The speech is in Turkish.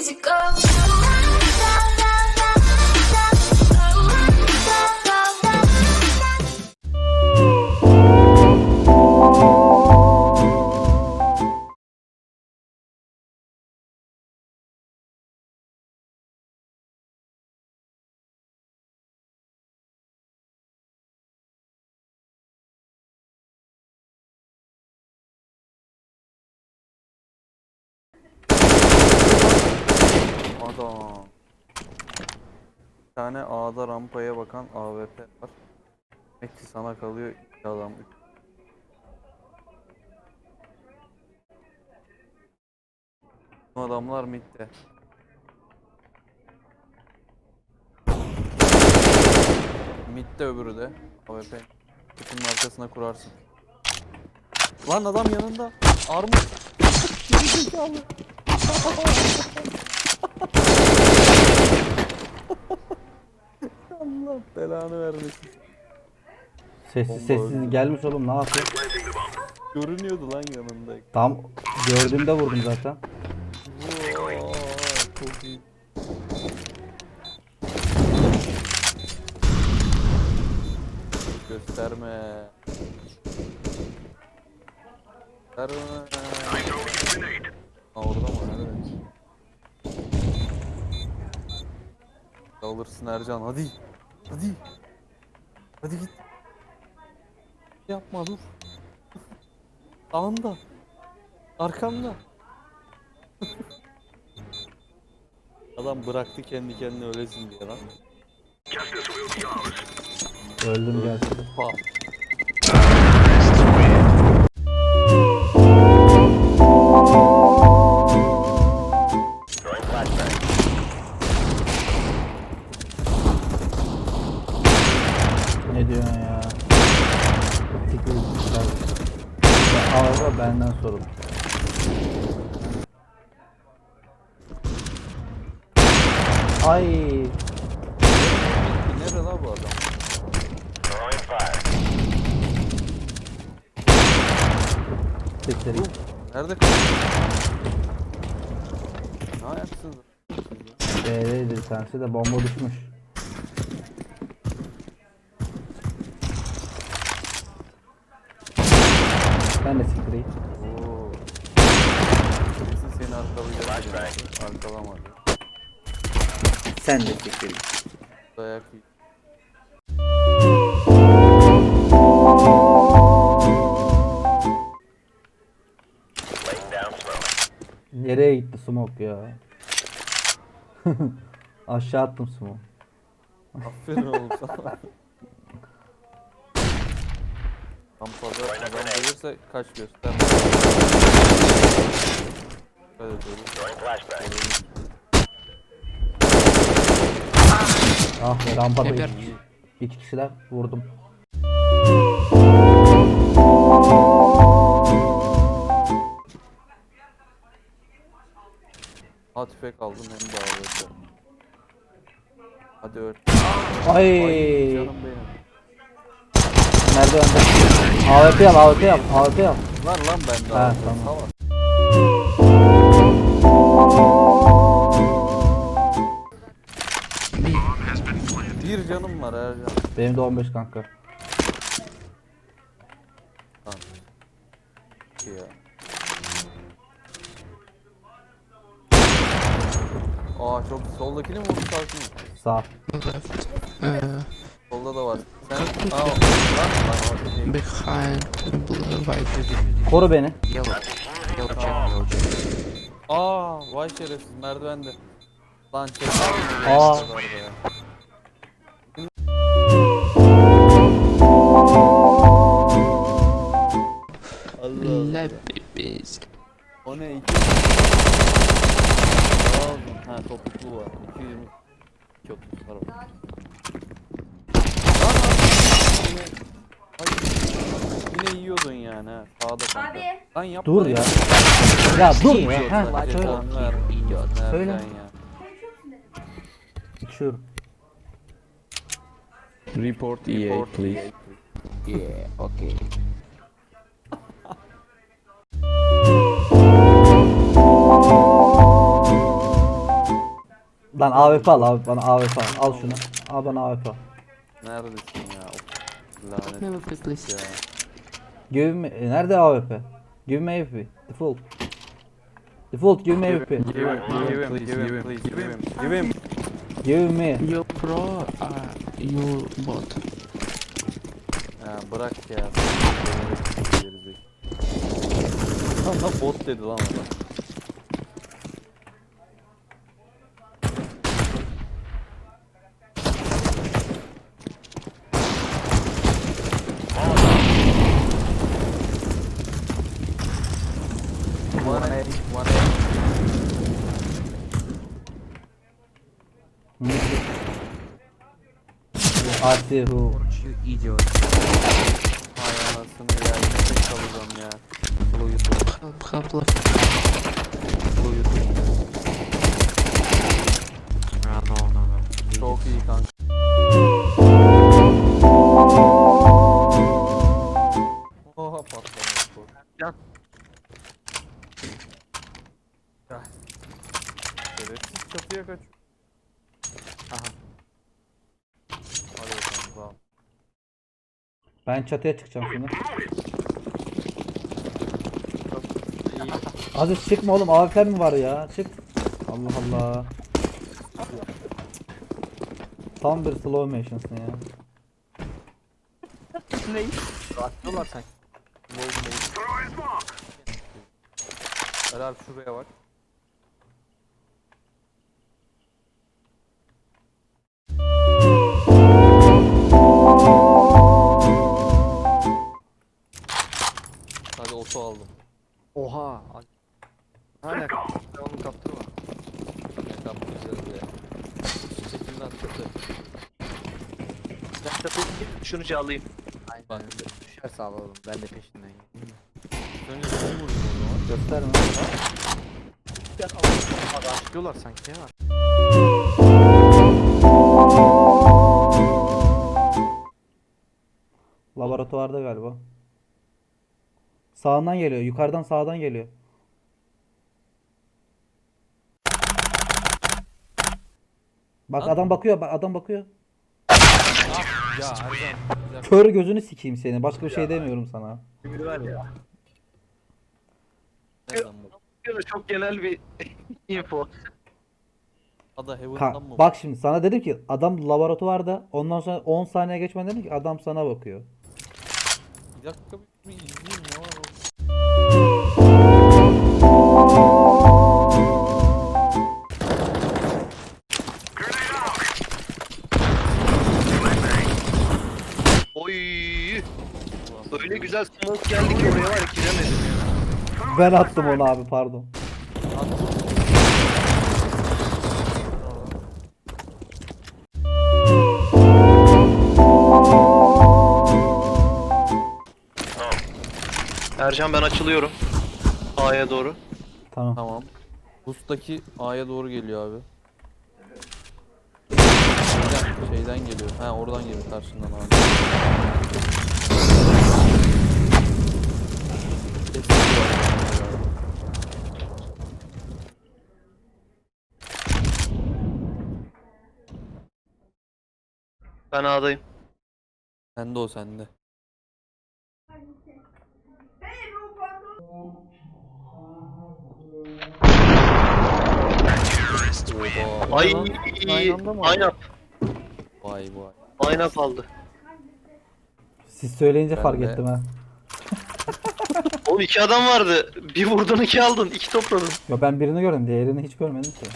easy go. Adam. Bir tane A'da rampaya bakan AWP var. Peki sana kalıyor iki adam. Bu adamlar midde. Midde öbürü de. AWP. Kutunun arkasına kurarsın. Lan adam yanında. Armut. Geri zekalı. Allah belanı vermesin. Sessiz sessiz gelmiş oğlum ne yapıyor? Görünüyordu lan yanında. Tam gördüğümde vurdum zaten. Vaa, çok iyi. Gösterme. Gösterme. Aa, orada mı? Evet. Alırsın Ercan hadi. Hadi. Hadi git. Yapma dur. Sağında. Arkamda. Adam bıraktı kendi kendine ölesin diye lan. Öldüm gerçekten. Benden sorun. Ay Nerede lan bu adam? git. Nerede kaldı? Ne ayaksınız? B'deydi tanesi de bomba düşmüş. Ben de siktir git. Oo. Kesin seni arkalayacak. Arkalamadı. Sen de siktir git. Dayak. Nereye gitti smoke ya? Aşağı attım smoke. Aferin oğlum sana. Rampada adam gelirse kaç göster. Hadi dur. Ah rampada iki, iki kişiler vurdum. Ha tüfek aldım hem de AWP. Hadi öl. Ay, Ay canım benim. Nerede önde? AWP al AWP al AWP al. Var lan bende Ha, tamam. Bir canım var Ercan. Benim de 15 kanka. Lan. İki Ya. Aa çok soldakini mi vurdu mi? Sağ. Solda da var. Sen aa lan behind blue white Koru beni. yellow check Aa vay şerefsiz merdivende. Lan çek. Aa. Yiyordun yani ha. Sağda kanka. Abi. Lan yapma Dur ya. Ya dur ya. Ha, lan, söyle. Söyle. Ya? İçiyorum. Report EA, Report please. EA, yeah okay Lan AWP al abi bana AWP al. Al şunu. Al bana AWP. Neredesin ya? Of, lanet list. ya. Give me, e, nerede AWP? Give me AWP. Default. Default give me AWP. Give him, give him, give him, please, give him, give him. Give me. You pro, uh, you bot. Ya bırak ya. Gerizekalı. Sana bot dedi lan adam. Artı who? You idiot. Hay anasını ya. Yine tek kalacağım ya. Blue YouTube. Help, help, left. Blue YouTube. Ah, no, no, no. Çok iyi kanka. Ben çatıya çıkacağım şimdi. Aziz çıkma oğlum AWP mi var ya? Çık. Allah Allah. Tam bir slow motion'sın ya. Attılar sen. Helal şuraya bak. Oto aldım. Oha. Hala onu kaptırma. Ne kaptıracağız ya. Çekil lan çatı. Ben çatıyı şunu çalayım. Bak. Aynen. Düşerse alalım. Ben de peşinden gideyim. Önce sizi vurayım o zaman. Gösterme. Gel alalım. Abi açlıyorlar sanki ya. Laboratuvarda galiba. Sağından geliyor. Yukarıdan sağdan geliyor. Bak Lan. adam bakıyor. Bak adam bakıyor. Ya Ercan. bir dakika. Kör gözünü sikeyim seni. Başka bir şey demiyorum sana. Biri var ya. Nereden çok genel bir info. Ada Ka- Heaven'dan mı? bak şimdi sana dedim ki adam laboratuvarda. Ondan sonra 10 saniye geçmeden dedim ki adam sana bakıyor. Bir dakika bir, bir izleyeyim Öyle güzel smoke geldi ki oraya var ya giremedim. Ben attım onu abi pardon. Ercan ben açılıyorum. A'ya doğru. Tamam. Tamam. Boost'taki A'ya doğru geliyor abi. Şeyden, şeyden geliyor. Ha oradan geliyor karşından abi. Var galiba. Ben A'dayım. Sende o sende. Oha, Ay. Aynı anda mı? Vay vay. Aynen aldı. Siz söyleyince Ben fark de- ettim ha. Oğlum iki adam vardı. Bir vurdun iki aldın. iki topladın. Ya ben birini gördüm. Diğerini hiç görmedim ki.